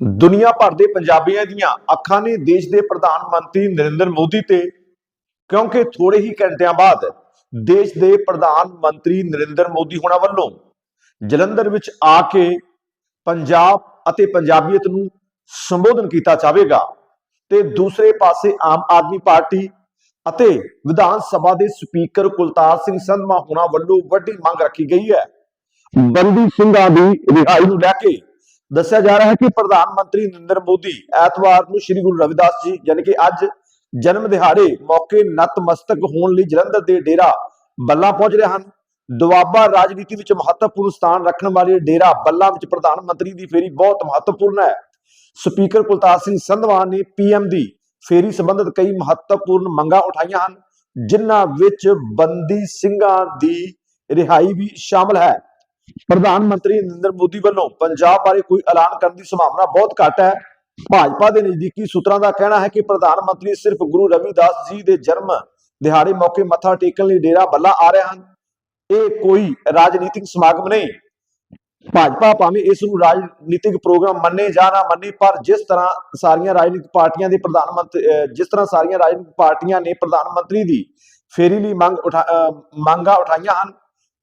ਦੁਨੀਆ ਭਰ ਦੇ ਪੰਜਾਬੀਆਂ ਦੀਆਂ ਅੱਖਾਂ ਨੇ ਦੇਸ਼ ਦੇ ਪ੍ਰਧਾਨ ਮੰਤਰੀ ਨਰਿੰਦਰ ਮੋਦੀ ਤੇ ਕਿਉਂਕਿ ਥੋੜੇ ਹੀ ਘੰਟਿਆਂ ਬਾਅਦ ਦੇਸ਼ ਦੇ ਪ੍ਰਧਾਨ ਮੰਤਰੀ ਨਰਿੰਦਰ ਮੋਦੀ ਹੋਣਾ ਵੱਲੋਂ ਜਲੰਧਰ ਵਿੱਚ ਆ ਕੇ ਪੰਜਾਬ ਅਤੇ ਪੰਜਾਬੀਅਤ ਨੂੰ ਸੰਬੋਧਨ ਕੀਤਾ ਜਾਵੇਗਾ ਤੇ ਦੂਸਰੇ ਪਾਸੇ ਆਮ ਆਦਮੀ ਪਾਰਟੀ ਅਤੇ ਵਿਧਾਨ ਸਭਾ ਦੇ ਸਪੀਕਰ ਕੁਲਤਾਰ ਸਿੰਘ ਸੰਧਮਾ ਹੋਣਾ ਵੱਲੋਂ ਵੱਡੀ ਮੰਗ ਰੱਖੀ ਗਈ ਹੈ। ਬੰਦੀ ਸਿੰਘਾਂ ਦੀ ਰਿਹਾਈ ਨੂੰ ਲੈ ਕੇ ਦੱਸਿਆ ਜਾ ਰਿਹਾ ਹੈ ਕਿ ਪ੍ਰਧਾਨ ਮੰਤਰੀ ਨਰਿੰਦਰ ਮੋਦੀ ਐਤਵਾਰ ਨੂੰ ਸ੍ਰੀ ਗੁਰੂ ਰਵਿਦਾਸ ਜੀ, ਯਾਨੀ ਕਿ ਅੱਜ ਜਨਮ ਦਿਹਾੜੇ ਮੌਕੇ ਨਤਮਸਤਕ ਹੋਣ ਲਈ ਜਲੰਧਰ ਦੇ ਡੇਰਾ ਬੱਲਾ ਪਹੁੰਚ ਰਹੇ ਹਨ। ਦੁਆਬਾ ਰਾਜਨੀਤੀ ਵਿੱਚ ਮਹੱਤਵਪੂਰਨ ਸਥਾਨ ਰੱਖਣ ਵਾਲੇ ਡੇਰਾ ਬੱਲਾ ਵਿੱਚ ਪ੍ਰਧਾਨ ਮੰਤਰੀ ਦੀ ਫੇਰੀ ਬਹੁਤ ਮਹੱਤਵਪੂਰਨ ਹੈ। ਸਪੀਕਰ ਕੁਲਤਾਰ ਸਿੰਘ ਸੰਧਵਾ ਨੇ ਪੀਐਮ ਦੀ ਫੇਰੀ ਸੰਬੰਧਿਤ ਕਈ ਮਹੱਤਵਪੂਰਨ ਮੰਗਾਂ ਉਠਾਈਆਂ ਹਨ, ਜਿਨ੍ਹਾਂ ਵਿੱਚ ਬੰਦੀ ਸਿੰਘਾਂ ਦੀ ਰਿਹਾਈ ਵੀ ਸ਼ਾਮਲ ਹੈ। ਪ੍ਰਧਾਨ ਮੰਤਰੀ ਨਰਿੰਦਰ ਮੋਦੀ ਵੱਲੋਂ ਪੰਜਾਬ ਬਾਰੇ ਕੋਈ ਐਲਾਨ ਕਰਨ ਦੀ ਸੰਭਾਵਨਾ ਬਹੁਤ ਘੱਟ ਹੈ। ਭਾਜਪਾ ਦੇ ਨਜ਼ਦੀਕੀ ਸੂਤਰਾਂ ਦਾ ਕਹਿਣਾ ਹੈ ਕਿ ਪ੍ਰਧਾਨ ਮੰਤਰੀ ਸਿਰਫ ਗੁਰੂ ਰਵਿਦਾਸ ਜੀ ਦੇ ਜਨਮ ਦਿਹਾੜੇ ਮੌਕੇ ਮੱਥਾ ਟੇਕਣ ਲਈ ਡੇਰਾ ਬੱਲਾ ਆ ਰਹੇ ਹਨ। ਇਹ ਕੋਈ ਰਾਜਨੀਤਿਕ ਸਮਾਗਮ ਨਹੀਂ। ਭਾਜਪਾ ਭਾਵੇਂ ਇਸ ਨੂੰ ਰਾਜਨੀਤਿਕ ਪ੍ਰੋਗਰਾਮ ਮੰਨੇ ਜਾਂ ਨਾ ਮੰਨੇ, ਪਰ ਜਿਸ ਤਰ੍ਹਾਂ ਸਾਰੀਆਂ ਰਾਜਨੀਤਿਕ ਪਾਰਟੀਆਂ ਦੇ ਪ੍ਰਧਾਨ ਮੰਤਰੀ ਜਿਸ ਤਰ੍ਹਾਂ ਸਾਰੀਆਂ ਰਾਜਨੀਤਿਕ ਪਾਰਟੀਆਂ ਨੇ ਪ੍ਰਧਾਨ ਮੰਤਰੀ ਦੀ ਫੇਰੀ ਲਈ ਮੰਗ ਉਠਾ, ਅਹ ਮੰਗਾਂ ਉਠਾਈਆਂ ਹਨ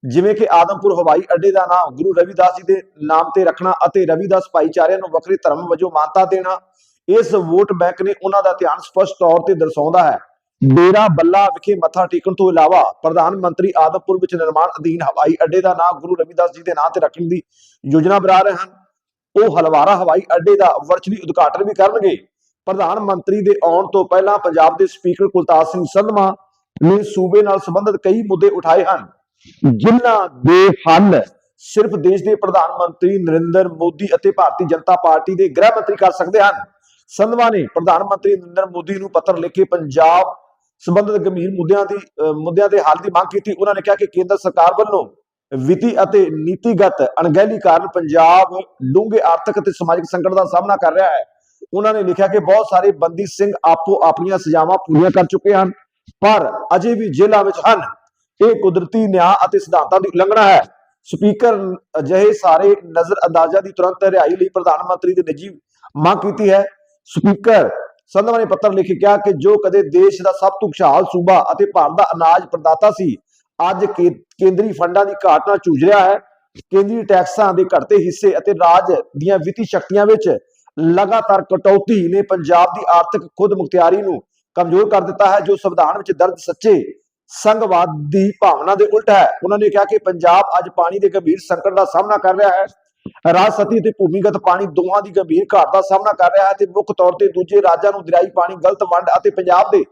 ਜਿਵੇਂ ਕਿ ਆਦਮਪੁਰ ਹਵਾਈ ਅੱਡੇ ਦਾ ਨਾਮ ਗੁਰੂ ਰਵਿਦਾਸ ਜੀ ਦੇ ਨਾਮ ਤੇ ਰੱਖਣਾ ਅਤੇ ਰਵਿਦਾਸ ਭਾਈਚਾਰਿਆਂ ਨੂੰ ਵੱਖਰੇ ਧਰਮ ਵਜੋਂ ਮਾਨਤਾ ਦੇਣਾ, ਇਸ ਵੋਟ ਬੈਂਕ ਨੇ ਉਹਨਾਂ ਦਾ ਧਿਆਨ ਸਪਸ਼ਟ ਤੌਰ ਤੇ ਦਰਸਾਉਂਦਾ ਹੈ। ਡੇਰਾ ਬੱਲਾ ਵਿਖੇ ਮੱਥਾ ਟੇਕਣ ਤੋਂ ਇਲਾਵਾ ਪ੍ਰਧਾਨ ਮੰਤਰੀ ਆਦਮਪੁਰ ਵਿੱਚ ਨਿਰਮਾਣ ਅਧੀਨ ਹਵਾਈ ਅੱਡੇ ਦਾ ਨਾਮ ਗੁਰੂ ਰਵਿਦਾਸ ਜੀ ਦੇ ਨਾਮ ਤੇ ਰੱਖਣ ਦੀ ਯੋਜਨਾ ਬਣਾ ਰਹੇ ਹਨ। ਉਹ ਹਲਵਾਰਾ ਹਵਾਈ ਅੱਡੇ ਦਾ ਵਰਚੁਅਲੀ ਉਦਘਾਟਨ ਵੀ ਕਰਨਗੇ। ਪ੍ਰਧਾਨ ਮੰਤਰੀ ਦੇ ਆਉਣ ਤੋਂ ਪਹਿਲਾਂ ਪੰਜਾਬ ਦੇ ਸਪੀਕਰ ਕੁਲਤਾਰ ਸਿੰਘ ਸੰਧਮਾ ਨੇ ਸੂਬੇ ਨਾਲ ਸੰਬੰਧਿਤ ਕਈ ਮੁੱਦੇ ਉਠਾਏ ਹਨ। ਜਿਨ੍ਹਾਂ ਦੇ ਹੱਲ ਸਿਰਫ ਦੇਸ਼ ਦੇ ਪ੍ਰਧਾਨ ਮੰਤਰੀ ਨਰਿੰਦਰ ਮੋਦੀ ਅਤੇ ਭਾਰਤੀ ਜਨਤਾ ਪਾਰਟੀ ਦੇ ਗ੍ਰਹਿ ਮੰਤਰੀ ਕਰ ਸਕਦੇ ਹਨ, ਸੰਧਵਾ ਨੇ ਪ੍ਰਧਾਨ ਮੰਤਰੀ ਨਰਿੰਦਰ ਮੋਦੀ ਨੂੰ ਪੱਤਰ ਲਿਖ ਕੇ ਪੰਜਾਬ ਸੰਬੰਧਿਤ ਗੰਭੀਰ ਮੁੱਦਿਆਂ ਦੀ ਮੁੱਦਿਆਂ ਦੇ ਹੱਲ ਦੀ ਮੰਗ ਕੀਤੀ। ਉਹਨਾਂ ਨੇ ਕਿਹਾ ਕਿ ਕੇਂਦਰ ਸਰਕਾਰ ਵੱਲੋਂ ਵਿੱਤੀ ਅਤੇ ਨੀਤੀਗਤ ਅਣਗਹਿਲੀ ਕਾਰਨ ਪੰਜਾਬ ਡੂੰਘੇ ਆਰਥਿਕ ਅਤੇ ਸਮਾਜਿਕ ਸੰਕਟ ਦਾ ਸਾਹਮਣਾ ਕਰ ਰਿਹਾ ਹੈ। ਉਹਨਾਂ ਨੇ ਲਿਖਿਆ ਕਿ ਬਹੁਤ ਸਾਰੇ ਬੰਦੀ ਸਿੰਘ ਆਪੋ ਆਪਣੀਆਂ ਸਜ਼ਾਵਾਂ ਪੂਰੀਆਂ ਕਰ ਚੁੱਕੇ ਹਨ, ਪਰ ਅਜੇ ਵੀ ਜੇਲ੍ਹਾਂ ਵਿੱਚ ਹਨ। ਇਹ ਕੁਦਰਤੀ ਨਿਆਂ ਅਤੇ ਸਿਧਾਂਤਾਂ ਦੀ ਉਲੰਘਣਾ ਹੈ। ਸਪੀਕਰ ਅਜਿਹੇ ਸਾਰੇ ਨਜ਼ਰ ਦੀ ਤੁਰੰਤ ਰਿਹਾਈ ਲਈ ਪ੍ਰਧਾਨ ਮੰਤਰੀ ਦੇ ਨਿੱਜੀ ਮੰਗ ਕੀਤੀ ਹੈ। ਸਪੀਕਰ ਸੰਧਵਾ ਨੇ ਪੱਤਰ ਲਿਖ ਕੇ ਕਿਹਾ ਕਿ ਜੋ ਕਦੇ ਦੇਸ਼ ਦਾ ਸਭ ਤੋਂ ਖੁਸ਼ਹਾਲ ਸੂਬਾ ਅਤੇ ਭਾਰਤ ਦਾ ਅਨਾਜ ਪ੍ਰਦਾਤਾ ਸੀ, ਅੱਜ ਕੇਂਦਰੀ ਫੰਡਾਂ ਦੀ ਘਾਟ ਨਾਲ ਜੂਝ ਰਿਹਾ ਹੈ। ਕੇਂਦਰੀ ਟੈਕਸਾਂ ਦੇ ਘਟਦੇ ਹਿੱਸੇ ਅਤੇ ਰਾਜ ਦੀਆਂ ਵਿੱਤੀ ਸ਼ਕਤੀਆਂ ਵਿੱਚ ਲਗਾਤਾਰ ਕਟੌਤੀ ਨੇ ਪੰਜਾਬ ਦੀ ਆਰਥਿਕ ਖੁਦ ਮੁਖਤਿਆਰੀ ਨੂੰ ਕਮਜ਼ੋਰ ਕਰ ਦਿੱਤਾ ਹੈ, ਜੋ ਸੰਵਿਧਾਨ ਵਿੱਚ ਦਰਜ ਸੱਚੇ ਸੰਘਵਾਦ ਦੀ ਭਾਵਨਾ ਦੇ ਉਲਟ ਹੈ। ਉਹਨਾਂ ਨੇ ਕਿਹਾ ਕਿ ਪੰਜਾਬ ਅੱਜ ਪਾਣੀ ਦੇ ਗੰਭੀਰ ਸੰਕਟ ਦਾ ਸਾਹਮਣਾ ਕਰ ਰਿਹਾ ਹੈ। ਰਾਜ ਤੇ ਭੂਮੀਗਤ ਪਾਣੀ ਦੋਹਾਂ ਦੀ ਗੰਭੀਰ ਘਾਟ ਦਾ ਸਾਹਮਣਾ ਕਰ ਰਿਹਾ ਹੈ ਤੇ ਮੁੱਖ ਤੌਰ ਤੇ ਦੂਜੇ ਰਾਜਾਂ ਨੂੰ ਦਰਿਆਈ ਪਾਣੀ ਗਲਤ ਵੰਡ ਅਤੇ ਪੰਜਾਬ ਦੇ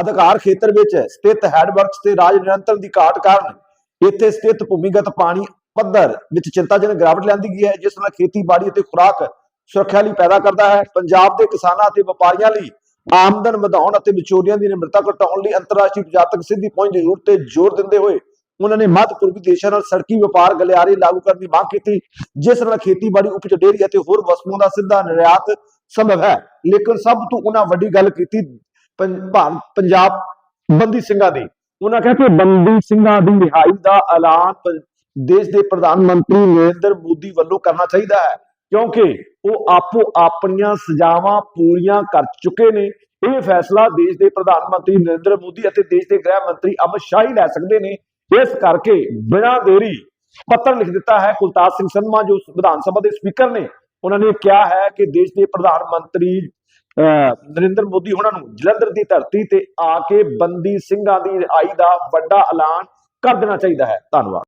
ਅਧਿਕਾਰ ਖੇਤਰ ਵਿੱਚ ਸਥਿਤ ਹੈਡਵਰਕਸ ਤੇ ਰਾਜ ਨਿਰੰਤਰ ਦੀ ਘਾਟ ਕਾਰਨ ਇੱਥੇ ਸਥਿਤ ਭੂਮੀਗਤ ਪਾਣੀ ਪੱਧਰ ਵਿੱਚ ਚਿੰਤਾਜਨਕ ਗਿਰਾਵਟ ਲਿਆਂਦੀ ਗਈ ਹੈ, ਜਿਸ ਨਾਲ ਖੇਤੀਬਾੜੀ ਅਤੇ ਖੁਰਾਕ ਸੁਰੱਖਿਆ ਲਈ ਪੈਦਾ ਕਰਦਾ ਹੈ। ਪੰਜਾਬ ਦੇ ਕਿਸਾਨਾਂ ਅਤੇ ਵਪਾਰੀਆਂ ਲਈ ਆਮਦਨ ਵਧਾਉਣ ਅਤੇ ਵਿਚੋਲੀਆਂ ਦੀ ਨਿਮਰਤਾ ਘਟਾਉਣ ਲਈ ਅੰਤਰਰਾਸ਼ਟਰੀ ਬਾਜ਼ਾਰ ਤੱਕ ਸਿੱਧੀ ਪਹੁੰਚ ਦੀ ਜ਼ਰੂਰਤ ਤੇ ਜ਼ੋਰ ਦਿੰਦੇ ਹੋਏ ਉਹਨਾਂ ਨੇ ਮੱਧ ਪੂਰਬੀ ਦੇਸ਼ਾਂ ਨਾਲ ਸੜਕੀ ਵਪਾਰ ਗਲਿਆਰੇ ਲਾਗੂ ਕਰਨ ਦੀ ਮੰਗ ਕੀਤੀ, ਜਿਸ ਨਾਲ ਖੇਤੀਬਾੜੀ, ਉਪਜ ਡੇਅਰੀ ਅਤੇ ਹੋਰ ਵਸਤੂਆਂ ਦਾ ਸਿੱਧਾ ਨਿਰਯਾਤ ਸੰਭਵ ਹੈ। ਲੇਕਿਨ ਸਭ ਤੋਂ ਉਹਨਾਂ ਵੱਡੀ ਗੱਲ ਕੀਤੀ ਪੰਜਾਬ ਬੰਦੀ ਸਿੰਘਾਂ ਦੀ। ਉਹਨਾਂ ਕਿਹਾ ਕਿ ਬੰਦੀ ਸਿੰਘਾਂ ਦੀ ਰਿਹਾਈ ਦਾ ਐਲਾਨ ਦੇਸ਼ ਦੇ ਪ੍ਰਧਾਨ ਮੰਤਰੀ ਨਰਿੰਦਰ ਮੋਦੀ ਵੱਲੋਂ ਕਰਨਾ ਚਾਹੀਦਾ ਹੈ। ਕਿਉਂਕਿ ਉਹ ਆਪੋ ਆਪਣੀਆਂ ਸਜ਼ਾਵਾਂ ਪੂਰੀਆਂ ਕਰ ਚੁੱਕੇ ਨੇ। ਇਹ ਫੈਸਲਾ ਦੇਸ਼ ਦੇ ਪ੍ਰਧਾਨ ਮੰਤਰੀ ਨਰਿੰਦਰ ਮੋਦੀ ਅਤੇ ਦੇਸ਼ ਦੇ ਗ੍ਰਹਿ ਮੰਤਰੀ ਅਮਿਤ ਸ਼ਾਹ ਹੀ ਲੈ ਸਕਦੇ ਨੇ। ਇਸ ਕਰਕੇ ਬਿਨਾਂ ਦੇਰੀ ਪੱਤਰ ਲਿਖ ਦਿੱਤਾ ਹੈ ਕੁਲਤਾਰ ਸਿੰਘ ਸੰਧਮਾ ਜੋ ਵਿਧਾਨ ਸਭਾ ਦੇ ਸਪੀਕਰ ਨੇ। ਉਹਨਾਂ ਨੇ ਕਿਹਾ ਹੈ ਕਿ ਦੇਸ਼ ਦੇ ਪ੍ਰਧਾਨ ਮੰਤਰੀ ਅਹ, ਨਰਿੰਦਰ ਮੋਦੀ ਉਹਨਾਂ ਨੂੰ ਜਲੰਧਰ ਦੀ ਧਰਤੀ ਤੇ ਆ ਕੇ ਬੰਦੀ ਸਿੰਘਾਂ ਦੀ ਰਿਹਾਈ ਦਾ ਵੱਡਾ ਐਲਾਨ ਕਰ ਦੇਣਾ ਚਾਹੀਦਾ ਹੈ। ਧੰਨਵਾਦ।